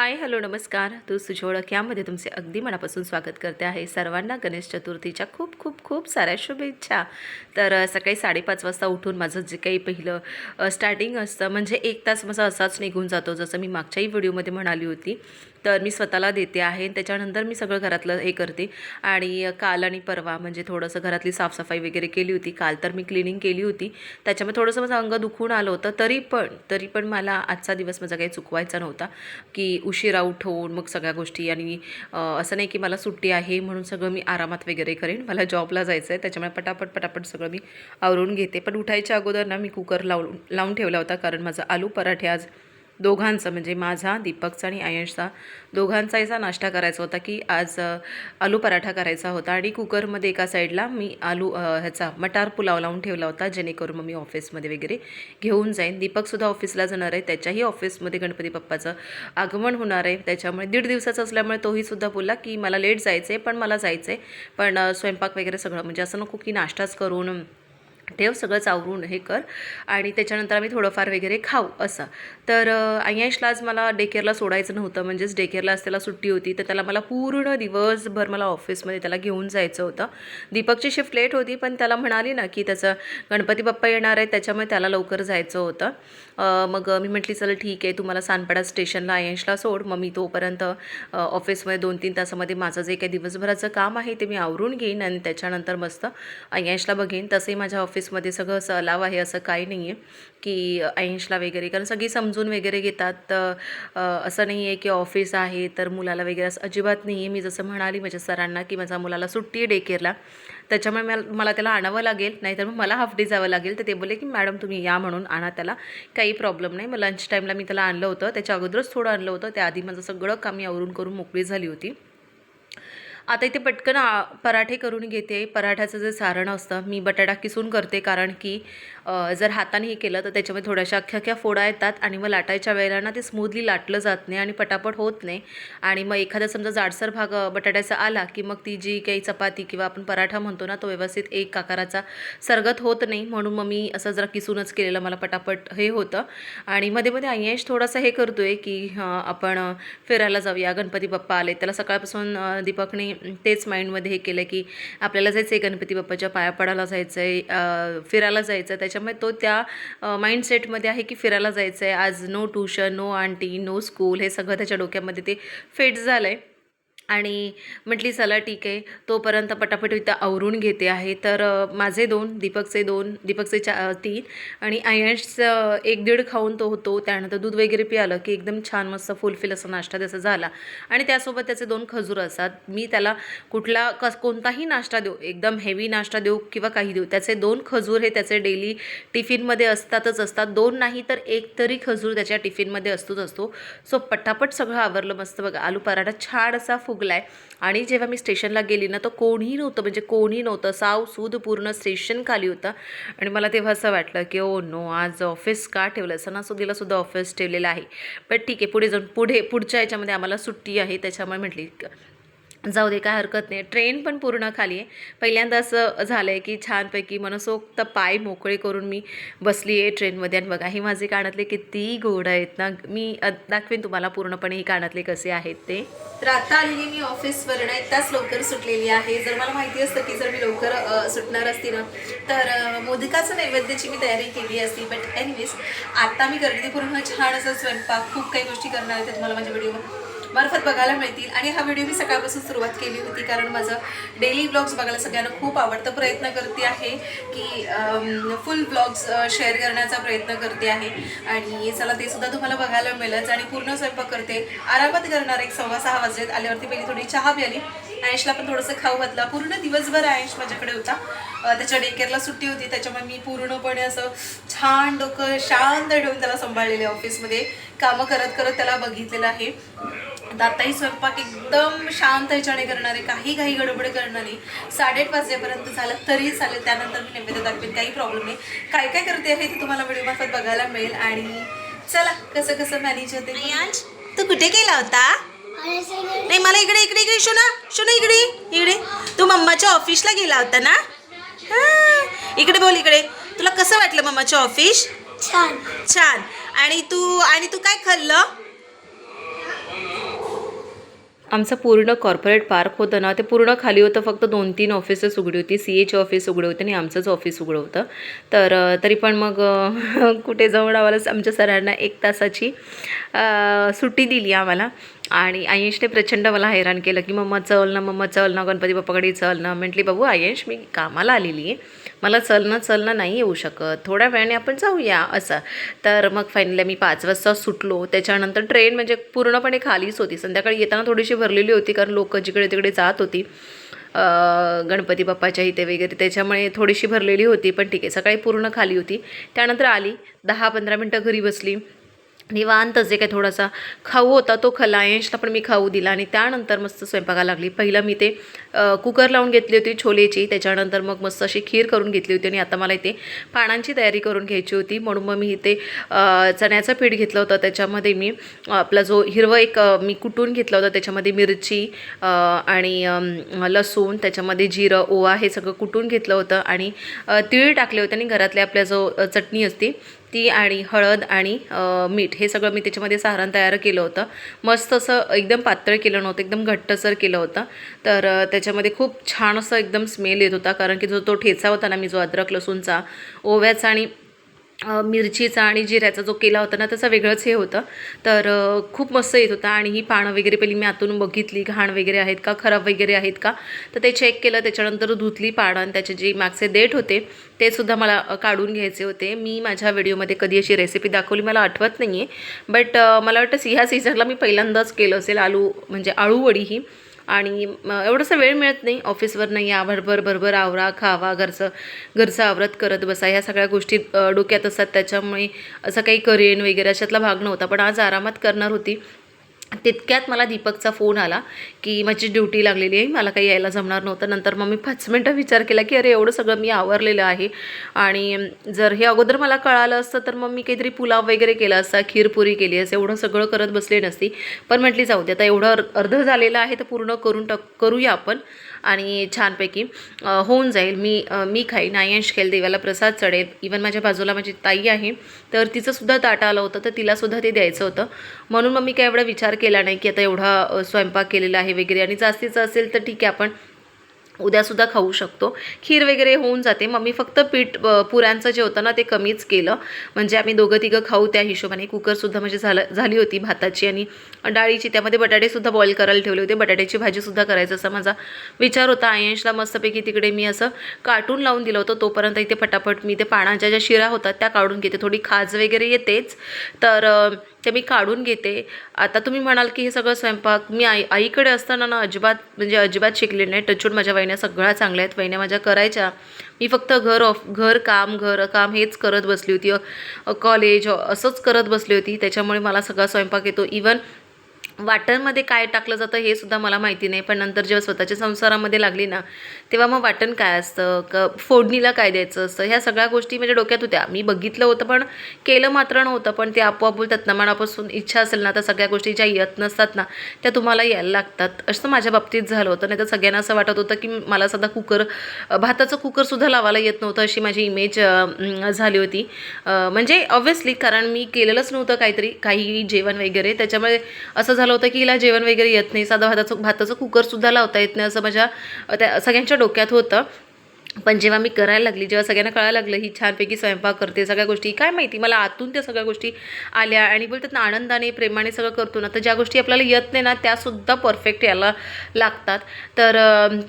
Hi hello नमस्कार. तू सुजोळक यामध्ये तुमचे अगदी मनापासून स्वागत करते आहे. सर्वांना गणेश चतुर्थीच्या खूप खूप खूप साऱ्या शुभेच्छा. तर सकाळी साडेपाच वाजता उठून माझं जे काही पहिलं स्टार्टिंग असतं म्हणजे एक तास माझा असाच निघून जातो जसं मी मागच्याही व्हिडिओमध्ये म्हणाली होती. तर मी स्वतःला देते आहे. त्याच्यानंतर मी सगळं घरातलं हे करते. आणि काल आणि परवा म्हणजे थोडंसं घरातली साफसफाई वगैरे केली होती. काल तर मी क्लिनिंग केली होती. त्याच्यामुळे थोडंसं माझं अंग दुखून आलं होतं. तरी पण तरी पण मला आजचा दिवस माझा काही चुकवायचा नव्हता. की उशिरा उठवून मग सगळ्या गोष्टी आणि असं नाही की मला सुट्टी आहे म्हणून सगळं मी आरामात वगैरे करेन. मला जॉबला जायचं आहे त्याच्यामुळे पटापट पटापट सगळं मी आवरून घेते. पण उठायच्या अगोदर ना मी कुकर लावून लावून ठेवला होता. कारण माझा आलू पराठे आज दोघांचा म्हणजे माझा दीपकचा आणि आयशचा दोघांचा असा नाश्ता करायचा होता की आज आलू पराठा करायचा होता आणि कुकरमध्ये एका साईडला मी आलू ह्याचा मटार पुलाव लावून ठेवला होता जेणेकरून मग मी ऑफिसमध्ये वगैरे घेऊन जाईन. दीपकसुद्धा ऑफिसला जाणार आहे त्याच्याही ऑफिसमध्ये गणपती बाप्पाचं आगमन होणार आहे. त्याच्यामुळे दीड दिवसाचं असल्यामुळे तोही सुद्धा बोलला की मला लेट जायचं आहे पण मला जायचं आहे पण स्वयंपाक वगैरे सगळं म्हणजे असं नको की नाश्ताच करून ठेव सगळंच आवरून हे कर आणि त्याच्यानंतर आम्ही थोडंफार वगैरे खाऊ असं. तर आयशला आज मला डेकेअरला सोडायचं नव्हतं. म्हणजेच डेकेअरला आज त्याला सुट्टी होती. तर त्याला मला पूर्ण दिवसभर मला ऑफिसमध्ये त्याला घेऊन जायचं होतं. दीपकची शिफ्ट लेट होती पण त्याला म्हणाली ना की त्याचं गणपती बाप्पा येणार आहे त्याच्यामुळे त्याला लवकर जायचं होतं. मग मी म्हटली चल ठीक आहे तू मला सानपाडा स्टेशनला आयशला सोड. मग मी तोपर्यंत ऑफिसमध्ये दोन तीन तासामध्ये माझं जे काही दिवसभराचं काम आहे ते मी आवरून घेईन आणि त्याच्यानंतर मस्त आयशला बघेन. तसंही माझ्या ऑफिसमध्ये सगळं असं अलाव आहे असं काही नाही आहे की आयशला वगैरे. कारण सगळी समजून वगैरे घेतात तर असं नाही आहे की ऑफिस आहे तर मुलाला वगैरे असं अजिबात नाही आहे. मी जसं म्हणाली माझ्या सरांना की माझ्या मुलाला सुट्टी आहे डेकेअरला त्याच्यामुळे मला मला त्याला आणावं लागेल. नाहीतर मग मला हाफ डे जावं लागेल. तर ते बोलले की मॅडम तुम्ही या म्हणून आणा त्याला. काही प्रॉब्लेम नाही. मग लंच टाईमला मी त्याला आणलं होतं. त्याच्या अगोदरच थोडं आणलं होतं. त्याआधी माझं सगळं काम मी आवरून करून मोकळी झाली होती. आता इथे पटकन पराठे करून घेते. पराठ्याचं जे सारण असतं मी बटाटा किसून करते कारण की जर हाताने हे केलं तर त्याच्यामध्ये थोड्याशा अख्ख्या अख्ख्या फोडा येतात आणि मग लाटायच्या वेळेला ना ते स्मूथली लाटलं जात नाही आणि पटापट होत नाही. आणि मग एखादा समजा जाडसर भाग बटाट्याचा आला की मग ती जी काही चपाती किंवा आपण पराठा म्हणतो ना तो व्यवस्थित एक आकाराचा सरगत होत नाही. म्हणून मग मी असं जरा किसूनच केलेलं मला पटापट हे होतं. आणि मध्ये मध्ये आयश थोडासा हे करतोय की आपण फिरायला जाऊया. गणपती बाप्पा आले. त्याला सकाळपासून दीपकने तेच माइंडमध्ये हे केलं की आपल्याला जायचं आहे गणपती बाप्पाच्या पाया पडायला जायचं आहे फिरायला जायचं आहे त्याच्यामुळे तो त्या माइंडसेटमध्ये आहे की फिरायला जायचं आहे आज no tuition no aunty no school हे सगळं त्याच्या डोक्यामध्ये ते फिट झालं आहे आणि म्हटली चला ठीक आहे. तोपर्यंत पटापट इथं आवरून घेते आहे. तर माझे दोन दीपकचे दोन दीपकचे चा तीन आणि आयन्सचं एक दीड खाऊन तो होतो. त्यानंतर दूध वगैरे पियालं की एकदम छान मस्त फुलफिल असा नाश्ता त्याचा झाला. आणि त्यासोबत त्याचे दोन खजूर असतात. मी त्याला कुठला कस कोणताही नाश्ता देऊ एकदम हेवी नाश्ता देऊ किंवा काही देऊ त्याचे दोन खजूर हे त्याचे डेली टिफिनमध्ये असतातच असतात. दोन नाही तर एक तरी खजूर त्याच्या टिफिनमध्ये असतोच असतो. सो पटापट सगळं आवरलं मस्त बघा. आलू पराठा छान असा फुग फुगलाय आणि जेव्हा मी स्टेशनला गेली ना तर कोणीही नव्हतं म्हणजे कोणी नव्हतं. साव सूद पूर्ण स्टेशन खाली होतं. आणि मला तेव्हा असं वाटलं की ओ नो आज ऑफिस का ठेवलं? सणासुदीला सुद्धा ऑफिस ठेवलेलं आहे. पण ठीक आहे पुढे जाऊन पुढे पुढच्या याच्यामध्ये आम्हाला सुट्टी आहे. त्याच्यामुळे म्हटली जाऊ दे काय हरकत नाही. ट्रेन पण पूर्ण खाली आहे. पहिल्यांदा असं झालं आहे की छानपैकी मनसोक्त पाय मोकळे करून मी बसली आहे ट्रेनमध्ये आणि बघा हे माझे कानातले किती गोड आहेत ना. मी दाखवेन तुम्हाला पूर्णपणे ही कानातले कसे आहेत ते. तर आता आलेली मी ऑफिसवरनं एक तास लवकर सुटलेली आहे. जर मला माहिती असतं की जर मी लवकर सुटणार असती ना तर मोदिकाचं मोदकाचं नैवेद्याची मी तयारी केली असती. बट एनिवेज आता मी करते पूर्ण छान असं स्वयंपाक खूप काही गोष्टी करणार आहे. तुम्हाला माझ्या व्हिडिओमध्ये मार्फत बघायला मिळतील. आणि हा व्हिडिओ मी सकाळपासून सुरुवात केली होती कारण माझं डेली ब्लॉग्स बघायला सगळ्यांना खूप आवडतं. प्रयत्न करते आहे की फुल ब्लॉग्स शेअर करण्याचा प्रयत्न करते आहे. आणि चला ते सुद्धा तुम्हाला बघायला मिळेलच आणि पूर्ण स्वयंपाक करते. आरामात करणार एक सव्वा सहा वाजलेत. आल्यावरती पहिली थोडी चहा प्याली. आयुषला पण थोडंसं खाऊ घातला. पूर्ण दिवसभर आयुष माझ्याकडे होता. त्याच्या डेकेअरला सुट्टी होती. त्याच्यामुळे मी पूर्णपणे असं छान डोकं शांत ठेवून त्याला सांभाळलेले ऑफिसमध्ये कामं करत करत त्याला बघितलेलं आहे. आताही स्वयंपाक एकदम शांत ह्याच्याने करणार आहे काही काही गडबड करणार. नाही साडेआठ वाजेपर्यंत झालं तरी चालेल त्यानंतर मी नैवेद्य दाखवेन काही प्रॉब्लेम नाही. काय काय करते आहे ते तुम्हाला व्हिडिओ मार्फत बघायला मिळेल आणि चला कसं कसं मॅनेज होते. तू कुठे गेला होता? नाही मला इकडे इकडे इकडे शोना शोना इकडे इकडे. तू मम्माच्या ऑफिसला गेला होता ना. इकडे बोल इकडे. तुला कसं वाटलं मम्माचं ऑफिस छान. छान. आणि तू आणि तू काय खाल्लं? आमचं पूर्ण कॉर्पोरेट पार्क होतं ना ते पूर्ण खाली होतं फक्त दोन तीन ऑफिसेस उघडी होती. सी एच ऑफिस उघडं होती आणि आमचंच ऑफिस उघडं होतं. तर तरी पण मग कुठे जाऊन आम्हाला आमच्या सरांना एक तासाची सुट्टी दिली आम्हाला. आणि आयंशने प्रचंड मला हैराण केलं की मम्मा चल ना मम्मा चल ना गणपती बाप्पाकडे चल ना. म्हटली बाबू आयंश मी कामाला आलेली आहे मला चलणं चलणं नाही येऊ शकत. थोड्या वेळाने आपण जाऊया असं. तर मग फायनली मी पाच वाजता सुटलो. त्याच्यानंतर ट्रेन म्हणजे पूर्णपणे खालीच होती. संध्याकाळी येताना थोडीशी भरलेली होती कारण लोक जिकडे तिकडे जात होती. गणपती बाप्पाच्या इथे वगैरे. त्याच्यामुळे थोडीशी भरलेली होती पण ठीक आहे. सकाळी पूर्ण खाली होती. त्यानंतर आली. दहा पंधरा मिनटं घरी बसली. निवांत जे काय थोडासा खाऊ होता तो खाल्ला. पण मी खाऊ दिला आणि त्यानंतर मस्त स्वयंपाकाला लागली. पहिलं मी ते कुकर लावून घेतली होती छोलेची. त्याच्यानंतर मग मस्त अशी खीर करून घेतली होती आणि आता मला इथे पानांची तयारी करून घ्यायची होती. म्हणून मग मी इथे चण्याचं पीठ घेतलं होतं. त्याच्यामध्ये मी आपला जो हिरवं एक मी कुटून घेतलं होतं. त्याच्यामध्ये मिरची आणि लसूण त्याच्यामध्ये जिरं ओवा हे सगळं कुटून घेतलं होतं. आणि तीळ टाकले होते आणि घरातल्या आपल्या जो चटणी असते ती आणि हळद आणि मीठ हे सगळं मी त्याच्यामध्ये सारण तयार केलं होतं. मस्त असं एकदम पातळ केलं नव्हतं एकदम घट्टसर केलं होतं. तर त्याच्यामध्ये खूप छान असं एकदम स्मेल येत होता कारण की जो तो ठेचा होता ना मी जो अद्रक लसूणचा ओव्याचा आणि मिरचीचा आणि जिऱ्याचा जो केला होता ना त्याचा वेगळंच हे होतं. तर खूप मस्त येत होता आणि ही पानं वगैरे पहिली मी आतून बघितली घाण वगैरे आहेत का खराब वगैरे आहेत का? तर ते चेक केलं त्याच्यानंतर धुतली पानं आणि त्याचे जे मागचे देठ होते ते सुद्धा मला काढून घ्यायचे होते. मी माझ्या व्हिडिओमध्ये कधी अशी रेसिपी दाखवली मला आठवत नाही आहे बट मला वाटतं ह्या सीझनला मी पहिल्यांदाच केलं असेल आलू म्हणजे आळूवडी ही. आणि म, एवढंसं वेळ मिळत नाही. ऑफिसवर नाही या भरभर भरभर आवरा खावा घरचं घरचं आवरत करत बसा. ह्या सगळ्या गोष्टी डोक्यात असतात. त्याच्यामुळे असं काही करेन वगैरे अशातला भाग नव्हता. पण आज आरामात करणार होती. तितक्यात मला दीपकचा फोन आला की माझी ड्युटी लागलेली आहे मला काही यायला जमणार नव्हतं. नंतर मग मी पाच मिनटं विचार केला की अरे एवढं सगळं मी आवरलेलं आहे. आणि जर हे अगोदर मला कळालं असतं तर मग मी काहीतरी पुलाव वगैरे केला असता खीरपुरी केली असं एवढं सगळं करत बसले नसती. पण म्हटली जाऊ दे आता एवढं अर्ध झालेलं आहे तर पूर्ण करून टाक करूया आपण. आणि छानपैकी होऊन जाईल. मी मी खाईन. आयंश खेळ देवाला प्रसाद चढेल. इवन माझ्या बाजूला माझी ताई आहे तर तिचंसुद्धा ताट आलं होतं तर तिलासुद्धा ते द्यायचं होतं. म्हणून मग मी काय एवढा विचार केला नाही की आता एवढा स्वयंपाक केलेला आहे वगैरे. आणि जास्तीचं असेल तर ठीक आहे आपण उद्यासुद्धा खाऊ शकतो. खीर वगैरे होऊन जाते. मग मी फक्त पीठ पुरांचं पुऱ्यांचं जे होतं ना ते कमीच केलं. म्हणजे आम्ही दोघं तिघं खाऊ त्या हिशोबाने. कुकरसुद्धा म्हणजे झालं झाली होती भाताची आणि डाळीची. त्यामध्ये बटाटेसुद्धा बॉईल करायला ठेवले होते. बटाट्याची भाजीसुद्धा करायचं असा माझा विचार होता. आयंशला मस्तपैकी तिकडे मी असं काटून लावून दिलं होतं. तोपर्यंत इथे फटाफट मी ते पाण्याच्या ज्या शिरा होतात त्या काढून घेते. थोडी खाज वगैरे येतेच. तर ते मी काढून घेते. आता तुम्ही म्हणाल की हे सगळं स्वयंपाक मी आई आईकडे असताना ना अजिबात म्हणजे अजिबात शिकले नाही. टचूड माझ्या वहिन्या सगळ्या चांगल्या आहेत. वहिन्या माझ्या करायच्या. मी फक्त घर ऑफ घर काम घर काम हेच करत बसली होती. कॉलेज असंच करत बसली होती. त्याच्यामुळे मला सगळा स्वयंपाक येतो. इवन वाटणमध्ये काय टाकलं जातं हे सुद्धा मला माहिती नाही. पण नंतर जेव्हा स्वतःच्या संसारामध्ये लागली ना तेव्हा मग वाटण काय असतं? क फोडणीला काय द्यायचं असतं? ह्या सगळ्या गोष्टी माझ्या डोक्यात होत्या. मी बघितलं होतं पण केलं मात्र नव्हतं. पण ते आपोआप बोलतात ना मनापासून इच्छा असेल ना तर सगळ्या गोष्टी ज्या येत नसतात ना त्या तुम्हाला यायला लागतात. असं माझ्या बाबतीत झालं होतं. नाही तर सगळ्यांना असं वाटत होतं की मला सध्या कुकर भाताचं कुकरसुद्धा लावायला येत नव्हतं अशी माझी इमेज झाली होती. म्हणजे ऑब्व्हियसली कारण मी केलेलंच नव्हतं काहीतरी काही जेवण वगैरे. त्याच्यामुळे असं झालं होतं की हिला जेवण वगैरे येत नाही. साधं भाताचं भाताचं कुकरसुद्धा लावता येत नाही असं माझ्या त्या सगळ्यांच्या डोक्यात होतं. पण जेव्हा मी करायला लागली जेव्हा सगळ्यांना कळायला लागलं ही छानपैकी स्वयंपाक करते सगळ्या गोष्टी काय माहिती मला आतून त्या सगळ्या गोष्टी आल्या आणि बोलतात ना आनंदाने प्रेमाने सगळं करतो ना तर ज्या गोष्टी आपल्याला येत नाही ना त्यासुद्धा परफेक्ट यायला लागतात. तर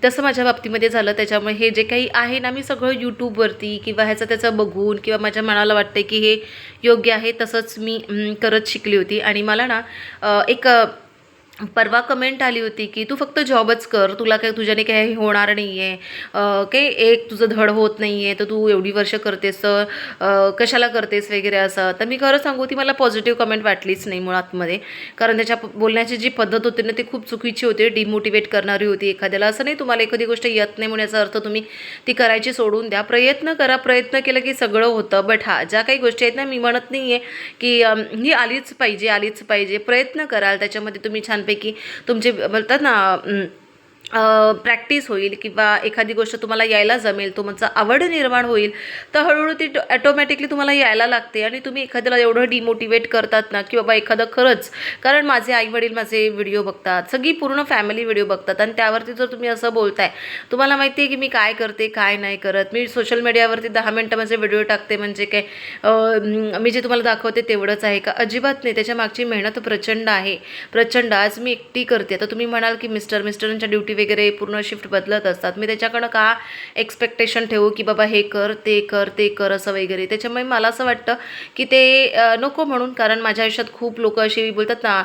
तसं माझ्या बाबतीमध्ये झालं. त्याच्यामुळे हे जे काही आहे ना मी सगळं यूट्यूबवरती किंवा ह्याचं त्याचं बघून किंवा माझ्या मनाला वाटतं की हे योग्य आहे तसंच मी करत शिकली होती. आणि मला ना एक परवा कमेंट आली होती की तू फक्त जॉबच कर तुला काय तुझ्याने काही होणार नाही आहे काही एक तुझं धड होत नाही आहे तर तू एवढी वर्ष करतेस तर कशाला करतेस वगैरे असं. तर मी खरं सांगू ती मला पॉझिटिव्ह कमेंट वाटलीच नाही मुळातमध्ये. कारण त्याच्या बोलण्याची जी पद्धत होती ना ती खूप चुकीची होती डिमोटिवेट करणारी होती एखाद्याला. असं नाही तुम्हाला एखादी गोष्ट येत नाही म्हणून याचा अर्थ तुम्ही ती करायची सोडून द्या. प्रयत्न करा प्रयत्न केलं की सगळं होतं. बट हा ज्या काही गोष्टी आहेत ना मी म्हणत नाही आहे की ही आलीच पाहिजे आलीच पाहिजे. प्रयत्न कराल त्याच्यामध्ये तुम्ही छानपैकी तुमचे बोलतात ना प्रॅक्टिस होईल किंवा एखादी गोष्ट तुम्हाला यायला जमेल तुमचा आवड निर्माण होईल तर हळूहळू ती ॲटोमॅटिकली तुम्हाला यायला लागते आणि तुम्ही एखाद्याला एवढं डिमोटिवेट करतात ना की बाबा एखादं खरंच कारण माझे आईवडील माझे व्हिडिओ बघतात सगळी पूर्ण फॅमिली व्हिडिओ बघतात आणि त्यावरती जर तुम्ही असं बोलताय तुम्हाला माहिती आहे की मी काय करते काय नाही करत मी सोशल मीडियावरती दहा मिनटं माझे व्हिडिओ टाकते म्हणजे काय मी जे तुम्हाला दाखवते तेवढंच आहे का? अजिबात नाही त्याच्या मागची मेहनत प्रचंड आहे प्रचंड आज मी एकटी करते. तर तुम्ही म्हणाल की मिस्टर मिस्टरांच्या ड्युटी वगैरे पूर्ण शिफ्ट बदलत असतात. मी त्याच्याकडं का एक्सपेक्टेशन ठेवू की बाबा हे कर ते कर ते कर असं वगैरे. त्याच्यामुळे मला असं वाटतं की ते नको म्हणून कारण माझ्या आयुष्यात खूप लोक अशी बोलतात ना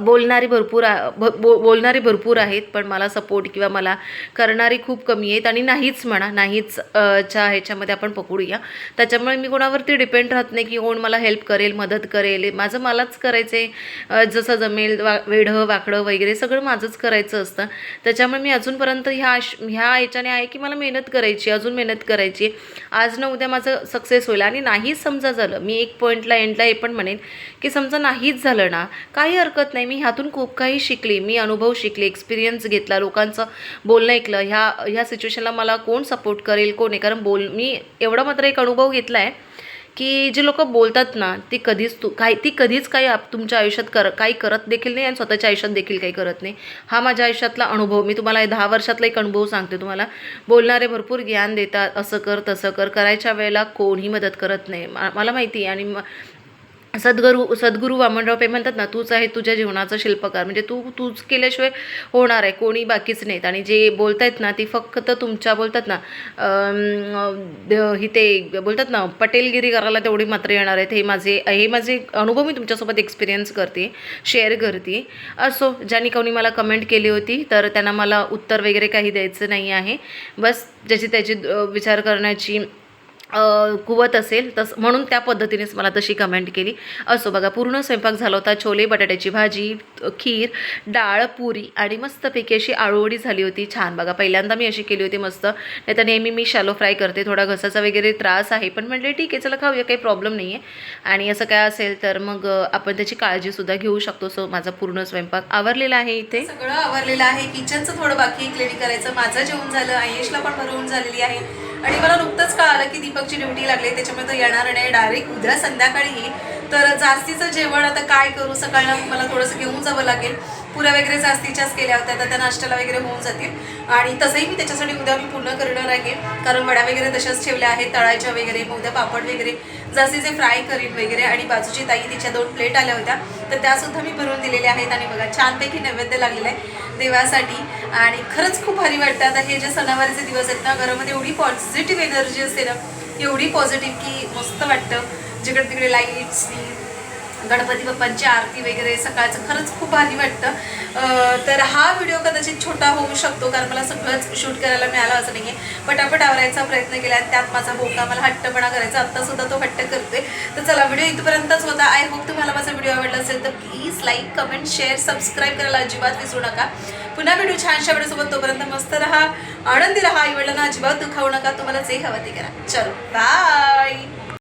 बोलणारी भरपूर आ- भ बो बोलणारी भरपूर आहेत पण मला सपोर्ट किंवा मला करणारी खूप कमी आहेत आणि नाहीच म्हणा नाहीच च्या ह्याच्यामध्ये आपण पकडूया. त्याच्यामुळे मी कोणावरती डिपेंड राहत नाही की कोण मला हेल्प करेल मदत करेल. माझं मलाच करायचं आहे जसं जमेल वा वेढं वाकडं वगैरे सगळं माझंच करायचं असतं. त्याच्यामुळे मी अजूनपर्यंत ह्या ह्या याच्याने आहे की मला मेहनत करायची अजून मेहनत करायची. आज ना उद्या माझं सक्सेस होईल. आणि नाहीच समजा झालं मी एक पॉईंटला एंडला हे पण म्हणेन की समजा नाहीच झालं ना काही हरकत नाही. मी ह्यातून खूप काही शिकली. मी अनुभव शिकले एक्सपिरियन्स घेतला लोकांचं बोलणं ऐकलं. ह्या ह्या सिच्युएशनला मला कोण सपोर्ट करेल कोण आहे कारण बोल मी एवढा मात्र एक अनुभव घेतला आहे की जे लोक बोलतात ना ती कधीच तू काही ती कधीच काही आप तुमच्या आयुष्यात कर काही करत देखील नाही आणि स्वतःच्या आयुष्यात देखील काही करत नाही. हा माझ्या आयुष्यातला अनुभव मी तुम्हाला दहा वर्षातला एक अनुभव सांगते तुम्हाला. बोलणारे भरपूर ज्ञान देतात असं कर तसं कर. करायच्या वेळेला कोणी मदत करत नाही. मला माहिती आहे आणि सद्गुरू सद्गुरू वामनराव पे म्हणतात ना तूच आहे तुझ्या जीवनाचा शिल्पकार. म्हणजे तू तूच केल्याशिवाय होणार आहे कोणी बाकीच नाहीत. आणि जे बोलतायत ना ती फक्त तुमच्या बोलतात ना अम, ही ते बोलतात ना पटेलगिरी करायला तेवढी मात्र येणार आहेत. हे माझे हे माझे अनुभव मी तुमच्यासोबत एक्सपिरियन्स करते शेअर करते. असो ज्यांनी कोणी मला कमेंट केली होती तर त्यांना मला उत्तर वगैरे काही द्यायचं नाही आहे. बस ज्याची त्याची विचार करण्याची कुवत असेल तस म्हणून त्या पद्धतीनेच मला तशी कमेंट केली. असो बघा पूर्ण स्वयंपाक झाला होता छोले बटाट्याची भाजी खीर डाळ पुरी आणि मस्तपैकी अशी आळूवडी झाली होती. छान बघा पहिल्यांदा मी अशी केली होती मस्त. नाही तर नेहमी मी शॅलो फ्राय करते थोडा घसाचा वगैरे त्रास आहे पण म्हटले ठीक आहे चला खाऊया काही प्रॉब्लेम नाही आहे आणि असं काय असेल तर मग आपण त्याची काळजीसुद्धा घेऊ शकतो. सो माझा पूर्ण स्वयंपाक आवरलेला आहे इथे. सगळं आवरलेलं आहे. किचनचं थोडं बाकी क्लिनिक करायचं. माझं जेवण झालं आयुषला पण भरवून झालेली आहे. आणि मला नुकतंच कळालं की दीपकची ड्युटी लागली त्याच्यामुळे तो येणार नाही डायरेक्ट उद्या संध्याकाळी. येईल तर जास्तीचं जेवण आता काय करू सकाळला मला थोडंसं घेऊन जावं लागेल. पुऱ्या वगैरे जास्तीच्याच केल्या होत्या तर त्या नाश्त्याला वगैरे होऊन जातील. आणि तसंही मी त्याच्यासाठी उद्या मी पूर्ण करणार आहे. कारण वड्या वगैरे तशाच ठेवल्या आहेत तळायच्या वगैरे मग उद्या पापड वगैरे. जास्तीचे फ्राय करीन वगैरे. आणि बाजूची ताई तिच्या दोन प्लेट आल्या होत्या तर त्यासुद्धा मी भरून दिलेल्या आहेत. आणि बघा छानपैकी नैवेद्य लागलेलं आहे. देवासाठी. आणि खरंच खूप भारी वाटतं. आता हे जे सणावारीचे दिवस आहेत ना घरामध्ये एवढी पॉझिटिव्ह एनर्जी असते ना एवढी पॉझिटिव्ह की मस्त वाटतं. जिकडे तिकडे लाईट्सनी गणपती बाप्पांची आरती वगैरे सकाळचं खरंच खूप भारी वाटतं. तर हा व्हिडिओ कदाचित छोटा होऊ शकतो कारण मला सगळंच शूट करायला मिळालं असं नाही आहे पटापट आवरायचा प्रयत्न केला आणि त्यात माझा बोका मला हट्टपणा करायचा. आत्तासुद्धा तो हट्ट करतोय. तर चला व्हिडिओ इथपर्यंतच होता. आय होप तुम्हाला माझा व्हिडिओ आवडला असेल तर please like comment share subscribe करायला अजिबात विसरू नका. पुन्हा व्हिडिओ छानशा व्हिडिओसोबत तोपर्यंत मस्त राहा आनंदी राहा. आई वडिलांना अजिबात दुखावू नका. तुम्हाला जे हवं ते करा. चलो बाय